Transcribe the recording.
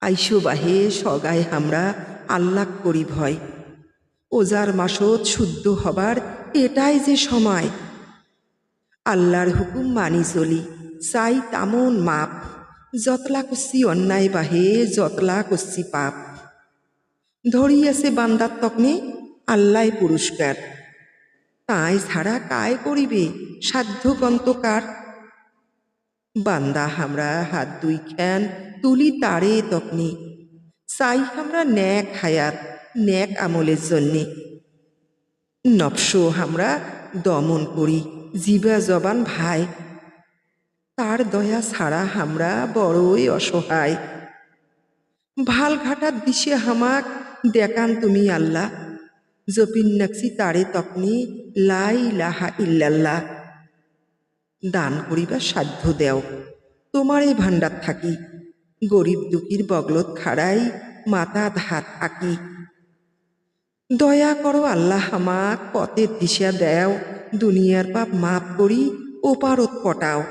আইসো বাহে সগায় হামরা আল্লাহ করি ভয়। ওজার মাসত শুদ্ধ হবার এটাই যে সময়। আল্লাহর হুকুম মানি চলি, চাই তামন মাপ। যতলা করছি অন্যায় বাহে, যতলা করছি পাপ। ধরি আছে বান্দার তকনে আল্লাহ পুরস্কার। তাই ছাড়া কায় করিবে সাধ্য গন্তকার বান্দা হামরা হাত দুই খ্যান তুলি তারে তকনি। চাই হামরা ন্যাক হায়াত, ন্যাক আমলের জন্যে। নফস হামরা দমন করি, জিবা জবান ভাই। তার দয়া ছাড়া হামরা বড়ই অসহায়। ভালো ঘাটার দিশে হামাক, দেখান তুমি আল্লাহ। জপিন নাকসি তারে তকনি লাই লাহা ইল্লাল্লাহ। দান করিবার সাধ্য দেও। তোমারই ভাণ্ডার থাকি। গরিব দুঃখীর বগলত খাড়াই মাতা ধাত আঁকি দয়া করো আল্লাহ আমাক পথের দিশা দেও, দুনিয়ার পাপ মাপ করি ওপারত পটাও।